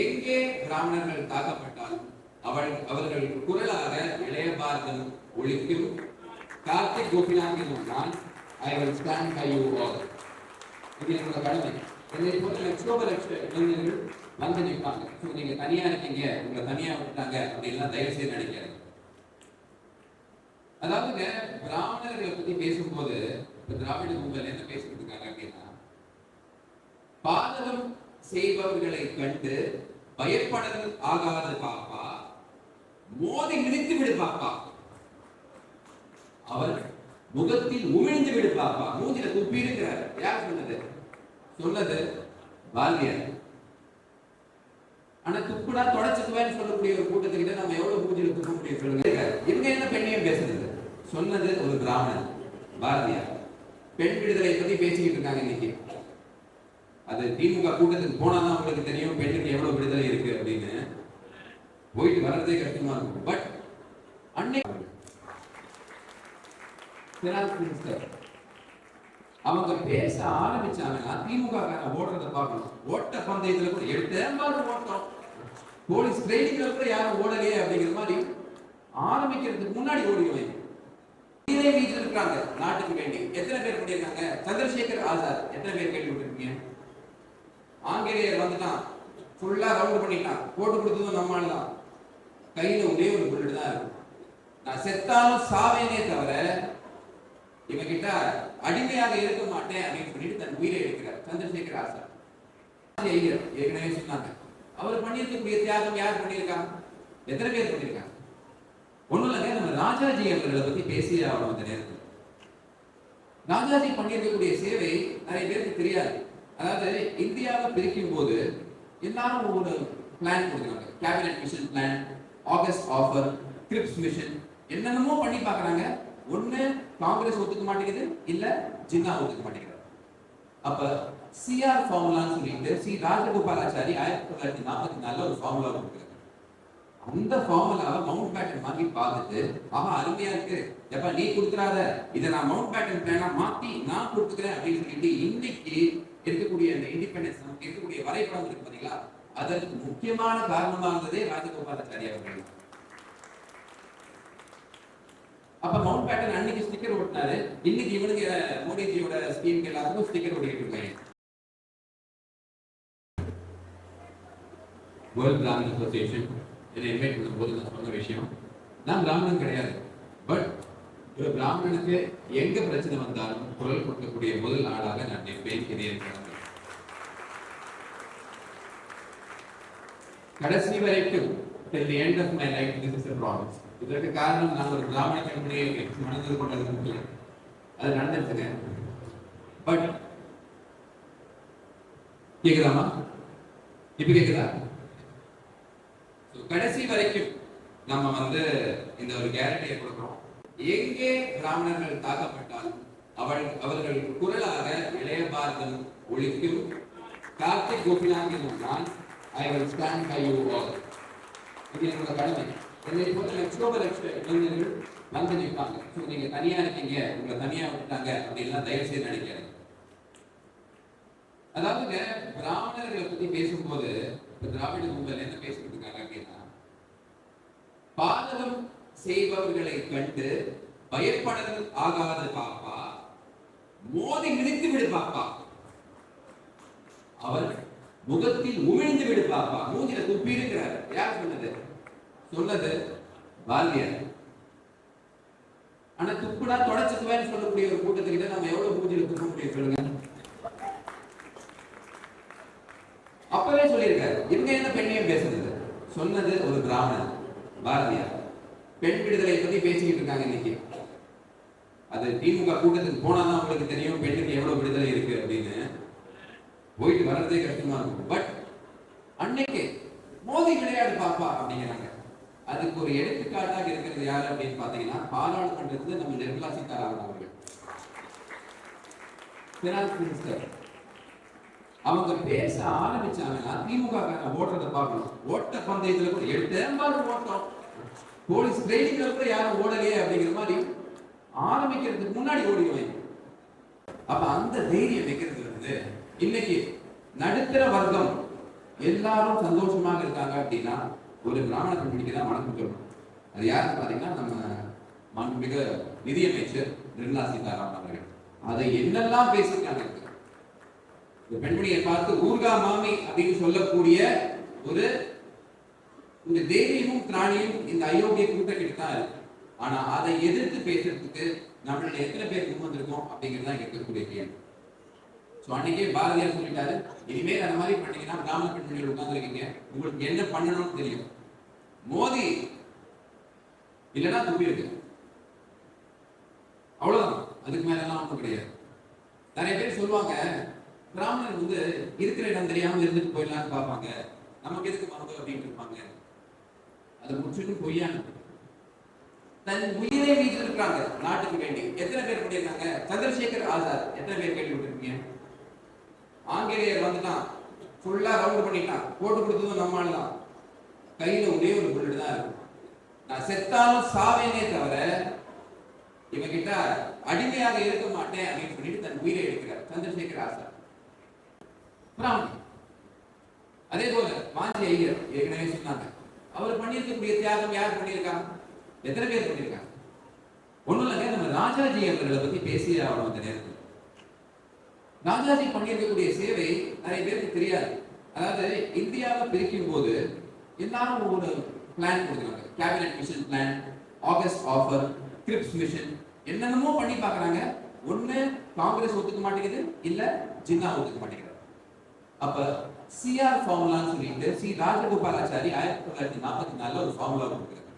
எங்கே பிராமணர்கள் தாக்கப்பட்டாலும் அவள் அவர்கள் குரலாக இளைய பாரதம் ஒழிக்கும். கார்த்திக் கோபிநாத் நான் I will stand by you all இது என்னோட கடமை. என்னை போல லட்சோப லட்ச இளைஞர்கள் வந்து நிற்பாங்க. ஸோ நீங்க தனியா இருக்கீங்க. உங்களை தனியா விட்டாங்க. அப்படின்லாம் தயவு செய்து நினைக்காது அதாவதுங்க பிராமணர்களை பத்தி பேசும்போது இப்ப திராவிட கும்பல் என்ன பேசிட்டு இருக்காங்க அப்படின்னா பாதகம் செய்பவர்களை கண்டு பயப்படல் ஆகாத பாப்பா. மோதி இழுத்து விடு பாப்பா. அவர் முகத்தில் உமிழ்ந்து விடு பாப்பா. மூஞ்சில துப்பி இருக்கிறார். யார் சொன்னது? சொன்னது பாலியர் ஆனா துப்புடா தொடச்சுக்குவேன்னு சொல்லக்கூடிய ஒரு கூட்டத்துக்கிட்ட நம்ம எவ்வளவு மூஞ்சில துப்ப முடியும் சொல்லுங்க? எங்க என்ன பெண்ணையும் பேசுறது? சொன்னது ஒரு பிராமணன் பாரதியார் பெண் விடுதலை பத்தி பேசிக்கிட்டு இருக்காங்க இன்னைக்கு. அது திமுக கூட்டத்துக்கு போனாதான் உங்களுக்கு தெரியும் பெண்ணுக்கு எவ்வளவு விடுதலை இருக்கு அப்படின்னு. போயிட்டு வர்றதே கஷ்டமா இருக்கும். பட் அன்னைக்கு அவங்க பேச ஆரம்பிச்சாங்கன்னா திமுக ஓடுறத பார்க்கணும். ஓட்ட பந்தயத்துல கூட எடுத்தேம்பாலும் ஓட்டம். போலீஸ் ட்ரைனிங்ல கூட யாரும் ஓடலையே அப்படிங்கிற மாதிரி ஆரம்பிக்கிறதுக்கு முன்னாடி ஓடிடுவாங்க இதே இருக்காங்க. நாட்டுக்கு வேண்டி. எத்தனை பேர் பண்ணியிருக்காங்க சந்திரசேகர் ஆசாத். எத்தனை பேர் கேள்விப்பட்டிருக்கீங்க? ஆங்கிலேயர் வந்துட்டான். ஃபுல்லா ரவுண்ட் பண்ணிட்டான். போட்டு கொடுத்ததும் நம்மால் தான். கையில ஒரே ஒரு புல்லட் தான் இருக்கும். நான் செத்தாலும் சாவேனே தவிர இவன் அடிமையாக இருக்க மாட்டேன் அப்படின்னு சொல்லிட்டு தன் உயிரை எடுக்கிறார். சந்திரசேகர் ஆசாத் ஐயர் ஏற்கனவே சொன்னாங்க. அவர் பண்ணியிருக்கக்கூடிய தியாகம் யார் பண்ணியிருக்காங்க எத்தனை பேர் பண்ணியிருக்காங்க? ஒண்ணும் இல்லைங்க நம்ம ராஜாஜி அவர்களை பத்தி பேசியே ஆகணும் அந்த நேரத்தில். ராஜாஜி பண்ணியிருக்கக்கூடிய சேவை நிறைய பேருக்கு தெரியாது. அதாவது இந்தியாவை பிரிக்கும் போது எல்லாரும் ஒவ்வொரு பிளான் கொடுக்குறாங்க. Cabinet mission plan August offer Cripps mission என்னென்னமோ பண்ணி பார்க்கறாங்க. ஒன்று காங்கிரஸ் ஒத்துக்க மாட்டேங்குது. இல்லை ஜின்னா ஒத்துக்க மாட்டேங்குது. அப்போ சிஆர் ஃபார்முலான்னு சொல்லிட்டு சி ராஜகோபாலாச்சாரி ஆயிரத்தி தொள்ளாயிரத்தி நாற்பத்தி நாலில் ஒரு ஃபார்முலா கொடுக்குறாங்க. அந்த ஃபார்முலாவை மவுண்ட் பேட்டன் வாங்கி பார்த்துட்டு ஆஹா அருமையா இருக்கு. எப்ப நீ கொடுக்குறாத இதை நான் மவுண்ட் பேட்டன் பிளானா மாத்தி நான் கொடுத்துக்கிறேன் அப்படின்னு சொல்லிட்டு இன்னைக்கு இருக்கக்கூடிய அந்த இண்டிபெண்டன்ஸ் நமக்கு இருக்கக்கூடிய வரைபடம் இருக்கு பாத்தீங்களா? அதற்கு முக்கியமான காரணமாக இருந்ததே ராஜகோபாலாச்சாரி அவர்கள். அப்ப மவுண்ட் பேட்டன் அன்னைக்கு ஸ்டிக்கர் ஓட்டினாரு. இன்னைக்கு இவனுக்கு மோடிஜியோட ஸ்கீம்க்கு எல்லாத்துக்கும் ஸ்டிக்கர் ஓட்டிட்டு இருக்காங்க. வேர்ல்ட் பிராமன் அசோசியேஷன் என்னை இன்வைட் பண்ணும்போது நான் சொன்ன விஷயம் நான் பிராமணன் கிடையாது. பட் ஒரு பிராமணனுக்கு எங்க பிரச்சனை வந்தாலும் குரல் கொடுக்கக்கூடிய முதல் ஆளாக நான் நிற்பேன் இது கடைசி வரைக்கும் till the end of my life this is a promise. இதற்கு காரணம் நான் ஒரு பிராமண கம்பெனியை மனதில் கொண்டது இல்லை அது நடந்துருச்சுங்க. பட் கேக்குதாமா இப்ப கேக்குதா? கடைசி வரைக்கும் நம்ம வந்து இந்த ஒரு கேரண்டியை கொடுக்கிறோம். எங்கே பிராமணர்கள் தாக்கப்பட்டாலும் அவள் அவர்கள் குரலாக இளைய பாரதம் ஒழிக்கும். கார்த்திக் கோபிநாத் நான் I will stand by you all இது என்னோட கடமை. என்னை போல லட்சோப லட்ச இளைஞர்கள் வந்து நிற்பாங்க. ஸோ நீங்க தனியா இருக்கீங்க உங்களை தனியா விட்டாங்க அப்படின்லாம் தயவு செய்து நினைக்காது அதாவது பிராமணர்களை பத்தி பேசும்போது இப்ப திராவிட கும்பல் என்ன பேசிட்டு இருக்காங்க அப்படின்னா பாதகம் செய்பவர்களை கண்டு பயப்படல் ஆகாத பாப்பா. மோதி மிதித்து விடு பாப்பா. அவர் முகத்தில் உமிழ்ந்து விடு பாப்பா. மூஞ்சில துப்பி இருக்கிறார். யார் சொன்னது? சொன்னது பாலியர். ஆனா துப்புடா தொடச்சுக்குவேன்னு சொல்லக்கூடிய ஒரு கூட்டத்துக்கிட்ட நம்ம எவ்வளவு மூஞ்சில துப்ப முடியும் சொல்லுங்க. அப்பவே சொல்லியிருக்காரு. இவங்க என்ன பெண்ணையும் பேசுறது சொன்னது ஒரு பிராமணன் பாரதியார் பெண் விடுதலை பத்தி பேசிக்கிட்டு இருக்காங்க இன்னைக்கு. அது திமுக கூட்டத்துக்கு போனாதான் உங்களுக்கு தெரியும் பெண்ணுக்கு எவ்வளவு விடுதலை இருக்கு அப்படின்னு. போயிட்டு வர்றதே கஷ்டமா இருக்கும். பட் அன்னைக்கு மோதி விளையாடு பாப்பா அப்படிங்கிறாங்க. அதுக்கு ஒரு எடுத்துக்காட்டாக இருக்கிறது யாரு அப்படின்னு பாத்தீங்கன்னா பாராளுமன்றத்துல நம்ம நிர்மலா சீதாராமன் அவர்கள். பினான்ஸ் மினிஸ்டர் அவங்க பேச ஆரம்பிச்சாங்கன்னா திமுக காரன் பார்க்கணும். ஓட்ட பந்தயத்துல கூட எடுத்தேம்பாலும் ஓட்டம். போலீஸ் ட்ரைனிங் கூட யாரும் ஓடலையே அப்படிங்கிற மாதிரி ஆரம்பிக்கிறதுக்கு முன்னாடி ஓடிடுவாங்க அப்ப அந்த தைரியம் வைக்கிறது வந்து இன்னைக்கு நடுத்தர வர்க்கம் எல்லாரும் சந்தோஷமாக இருக்காங்க அப்படின்னா ஒரு பிராமண கம்பெனிக்கு தான் வணக்கம் சொல்லணும் அது யாருன்னு பாத்தீங்கன்னா நம்ம மாண்புமிகு நிதியமைச்சர் நிர்மலா சீதாராமன் அவர்கள். அதை என்னெல்லாம் பேசியிருக்காங்க? இந்த பெண்மணியை பார்த்து ஊர்கா மாமி அப்படின்னு சொல்லக்கூடிய ஒரு இந்த தேவியும் திராணியும் இந்த அயோக்கிய கூட்டக்கிட்டு தான் இருக்கு ஆனா அதை எதிர்த்து பேசுறதுக்கு நம்மள எத்தனை பேர் முன் வந்திருக்கோம் அப்படிங்கிறது தான் இருக்கக்கூடிய கேள்வி. ஸோ அன்னைக்கே பாரதியார் சொல்லிட்டாரு இனிமேல் அந்த மாதிரி பண்ணீங்கன்னா பிராமண பெண்மணிகள் உட்கார்ந்துருக்கீங்க. உங்களுக்கு என்ன பண்ணணும்னு தெரியும். மோதி இல்லைன்னா துப்பி இருக்கு அவ்வளவுதான். அதுக்கு மேல எல்லாம் ஒன்றும் கிடையாது. நிறைய பேர் சொல்லுவாங்க பிராமணர் வந்து இருக்கிற இடம் தெரியாம இருந்துட்டு போயிடலாம்னு பார்ப்பாங்க. நமக்கு எதுக்கு மரபு அப்படின்னு இருப்பாங்க. அது முற்றிலும் பொய்யானது தன் உயிரை வீட்டிருக்கிறாங்க இருக்காங்க நாட்டுக்கு வேண்டி. எத்தனை பேர் பண்ணியிருக்காங்க சந்திரசேகர் ஆசாத். எத்தனை பேர் கேள்விப்பட்டிருக்கீங்க ஆங்கிலேயர் வந்துட்டான். ஃபுல்லா ரவுண்ட் பண்ணிட்டான். போட்டு கொடுத்ததும் நம்மால தான். கையில ஒரே ஒரு புல்லட் தான் இருக்கும். நான் செத்தாலும் சாவேனே தவிர இவன் கிட்ட அடிமையாக இருக்க மாட்டேன் அப்படின்னு சொல்லிட்டு தன் உயிரை எடுக்கிறார் சந்திரசேகர் ஆசாத். பிராமணி அதே போல வாஞ்சி ஐயர் ஏற்கனவே சொன்னாங்க அவர் பண்ணியிருக்கக்கூடிய தியாகம் யார் பண்ணியிருக்காங்க எத்தனை பேர் பண்ணியிருக்காங்க ஒண்ணும் இல்லைங்க நம்ம ராஜாஜி அவர்களை பத்தி பேசி ஆகணும் அந்த நேரத்தில். ராஜாஜி பண்ணியிருக்கக்கூடிய சேவை நிறைய பேருக்கு தெரியாது. அதாவது இந்தியாவை பிரிக்கும் போது எல்லாரும் ஒரு பிளான் கொடுக்குறாங்க. Cabinet mission plan August offer Cripps mission என்னென்னமோ பண்ணி பார்க்குறாங்க. ஒன்று காங்கிரஸ் ஒத்துக்க மாட்டேங்குது இல்ல ஜின்னா ஒத்துக்க மாட்டேங்குது. அப்ப சிஆர் ஃபார்முலான்னு சொல்லிட்டு சி ராஜகோபாலாச்சாரி ஆயிரத்தி தொள்ளாயிரத்தி நாற்பத்தி நாலுல ஒரு ஃபார்முலா கொடுக்குறாங்க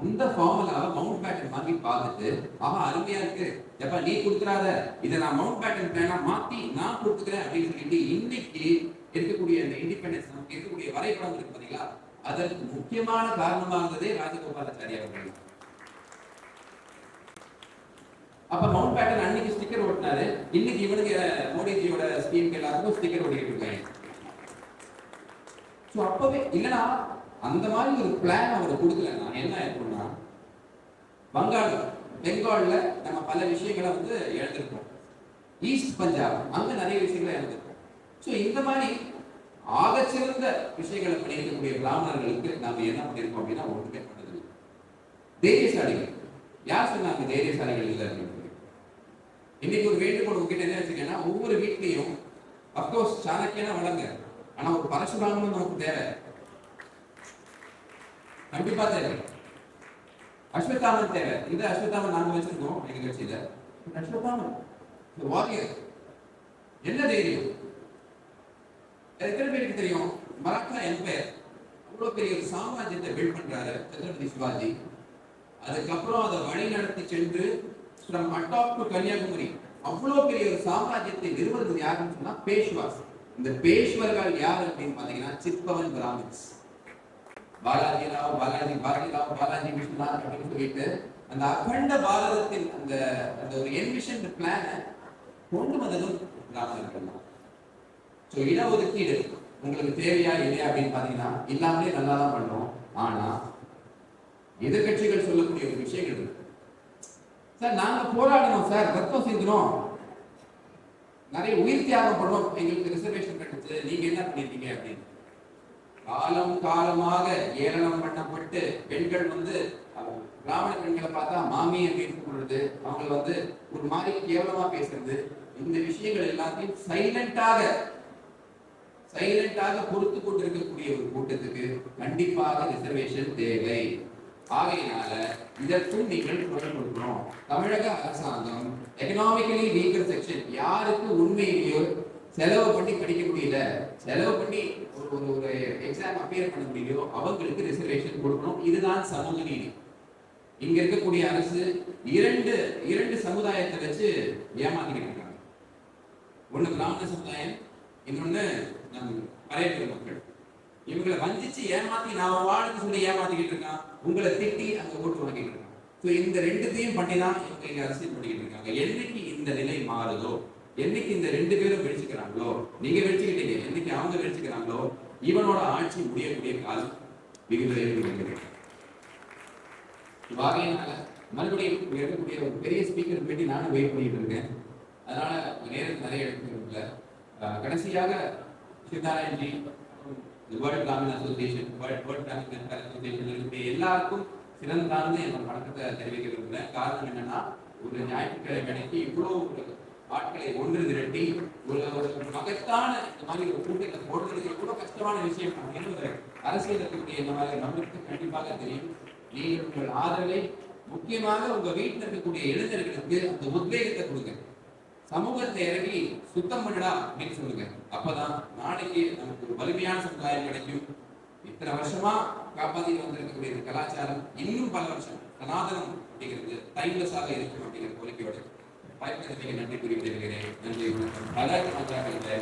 அந்த ஃபார்முலாவை மவுண்ட் பேட்டன் வாங்கி பார்த்துட்டு ஆஹா அருமையா இருக்கு. எப்ப நீ கொடுத்துறாத. இதை நான் மவுண்ட் பேட்டன் பிளானா மாத்தி நான் கொடுத்துக்கிறேன். அப்படின்னு சொல்லிட்டு இன்னைக்கு இருக்கக்கூடிய அந்த இண்டிபெண்டன்ஸ் நமக்கு இருக்கக்கூடிய வரைபடம் இருக்கு பாத்தீங்களா? அதற்கு முக்கியமான காரணமா இருந்ததே ராஜகோபாலாச்சாரி அவர்கள். அப்ப மவுண்ட் பேட்டன் அன்னைக்கு ஸ்டிக்கர் ஓட்டினாரு. இன்னைக்கு இவனுக்கு மோடிஜியோட ஸ்கீம் எல்லாத்துக்கும் ஸ்டிக்கர் ஓட்டிட்டு இருக்காங்க. ஸோ அப்பவே இல்லைன்னா அந்த மாதிரி ஒரு பிளான் அவர் கொடுக்கலன்னா என்ன இருக்கும்னா வங்காள பெங்கால்ல நம்ம பல விஷயங்களை வந்து இழந்திருக்கோம் ஈஸ்ட் பஞ்சாப் அங்க நிறைய விஷயங்களை இழந்திருக்கோம் ஸோ இந்த மாதிரி ஆகச்சிறந்த விஷயங்களை பண்ணியிருக்கக்கூடிய பிராமணர்களுக்கு நாம என்ன பண்ணியிருக்கோம் அப்படின்னா ஒன்றுமே பண்ணது தைரியசாலிகள். யார் சொன்னாங்க தைரியசாலிகள் இல்லை அப்படின்னு? இன்னைக்கு ஒரு வேண்டுகோள் உங்ககிட்ட என்ன வச்சுக்கேன்னா ஒவ்வொரு வீட்லையும் அப்கோர்ஸ் சாணக்கியனா வளங்க ஆனா ஒரு பரசுராமனும் நமக்கு தேவை. கண்டிப்பா தேவை. அஸ்வத்தாமன் தேவை. இந்த அஸ்வத்தாமன் நாங்க வச்சிருக்கோம் எங்க கட்சியில. இந்த வாரியர் என்ன தைரியம்? எத்தனை பேருக்கு தெரியும்? மராத்தா எம்பையர் அவ்வளவு பெரிய ஒரு சாம்ராஜ்யத்தை பில்ட் பண்றாரு சத்ரபதி சிவாஜி. அதுக்கப்புறம் அதை வழி நடத்தி சென்று ஃப்ரம் அட்டாப் டு கன்னியாகுமரி. அவ்வளவு பெரிய ஒரு சாம்ராஜ்யத்தை நிறுவனது யாருன்னு சொன்னா பேஷ்வாஸ். இந்த பேஷ்வர்கள் யார் அப்படின்னு பாத்தீங்கன்னா சிற்பவன் பிராமின்ஸ். பாலாஜி ராவ் பாலாஜி பாரதி ராவ் பாலாஜி விஸ்வநாத் அப்படின்னு சொல்லிட்டு அந்த அகண்ட பாரதத்தின் அந்த அந்த ஒரு என்விஷன் பிளானை கொண்டு வந்ததும் பிராமணர்கள் தான் ஸோ இடஒதுக்கீடு உங்களுக்கு தேவையா இல்லையா அப்படின்னு பாத்தீங்கன்னா இல்லாமலே நல்லா தான் பண்றோம் ஆனா எதிர்க்கட்சிகள் சொல்லக்கூடிய ஒரு விஷயங்கள் இருக்கு. சார் நாங்க போராடணும் சார் ரத்தம் சிந்தணும் நிறைய உயிர் தியாகம் பண்ணோம் எங்களுக்கு ரிசர்வேஷன் கிடைச்சது. நீங்க என்ன பண்ணிருக்கீங்க அப்படின்னு. காலம் காலமாக ஏளனம் பண்ணப்பட்டு பெண்கள் வந்து பிராமண பெண்களை பார்த்தா மாமி அப்படின்னு சொல்றது அவங்க வந்து ஒரு மாதிரி கேவலமா பேசுறது இந்த விஷயங்கள் எல்லாத்தையும் சைலண்டாக சைலண்டாக பொறுத்து கொண்டிருக்கக்கூடிய ஒரு கூட்டத்துக்கு கண்டிப்பாக ரிசர்வேஷன் தேவை. ஆகையினால இதற்கும் நீங்கள் குரல் கொடுக்கணும் தமிழக அரசாங்கம் எக்கனாமிக்கலி வீக்கர் செக்ஷன் யாருக்கு உண்மையிலேயோ செலவு பண்ணி படிக்க முடியல செலவு பண்ணி ஒரு ஒரு ஒரு எக்ஸாம் அப்பியர் பண்ண முடியலையோ அவங்களுக்கு ரிசர்வேஷன் கொடுக்கணும். இதுதான் சமூக நீதி. இங்க இருக்கக்கூடிய அரசு இரண்டு இரண்டு சமுதாயத்தை வச்சு ஏமாத்திக்கிட்டு இருக்காங்க. ஒண்ணு பிராமண சமுதாயம் இன்னொன்னு நம் பழைய மக்கள். இவங்களை வஞ்சிச்சு ஏமாத்தி நான் வாழ்க்கை சொல்லி ஏமாத்திக்கிட்டு இருக்கான். உங்களை திட்டி அங்க ஓட்டு வாங்கிட்டு இருக்கான். ஸோ இந்த ரெண்டுத்தையும் பண்ணி தான் இவங்க இங்க அரசியல் பண்ணிக்கிட்டு இருக்காங்க. என்னைக்கு இந்த நிலை மாறுதோ என்னைக்கு இந்த ரெண்டு பேரும் வெடிச்சுக்கிறாங்களோ நீங்க வெடிச்சுக்கிட்டீங்க என்னைக்கு அவங்க வெடிச்சுக்கிறாங்களோ இவனோட ஆட்சி முடியக்கூடிய காலம் வெகு விரைவில் இருக்கிறது வாகையினால மறுபடியும் இங்க இருக்கக்கூடிய ஒரு பெரிய ஸ்பீக்கர் பேட்டி நானும் வெயிட் பண்ணிட்டு இருக்கேன். அதனால நேரம் நிறைய எடுத்துக்கிறதுல கடைசியாக இந்த world Brahmin association world world Brahmin welfare association இருக்கக்கூடிய எல்லாருக்கும் சிறந்தார்ந்து என்னோட வணக்கத்தை தெரிவிக்க விரும்புகிறேன் காரணம் என்னன்னா ஒரு ஞாயிற்றுக்கிழமை அன்னைக்கு இவ்வளோ ஆட்களை ஒன்று திரட்டி ஒரு ஒரு மகத்தான இந்த மாதிரி ஒரு கூட்டத்தை போடுறதுக்கு எவ்வளோ கஷ்டமான விஷயம் என்பது அரசியல் இருக்கக்கூடிய இந்த மாதிரி நம்மளுக்கு கண்டிப்பாக தெரியும். நீங்கள் உங்கள் ஆதரவை முக்கியமாக உங்க வீட்டில் இருக்கக்கூடிய இளைஞர்களுக்கு அந்த உத்வேகத்தை கொடுங்க. சமூகத்தை இறங்கி சுத்தம் பண்ணடா அப்படின்னு சொல்லுங்க. அப்பதான் நாளைக்கு நமக்கு ஒரு வலிமையான சமுதாயம் கிடைக்கும். இத்தனை வருஷமா காப்பாத்திட்டு வந்திருக்கக்கூடிய கலாச்சாரம் இன்னும் பல வருஷம் சனாதனம் அப்படிங்கிறது டைம்லெஸ்ஸாக இருக்கும் அப்படிங்கிற கோரிக்கையோட. வாய்ப்பு நன்றி கூறி விடைபெறுகிறேன். நன்றி வணக்கம். பல கலாச்சாரங்களை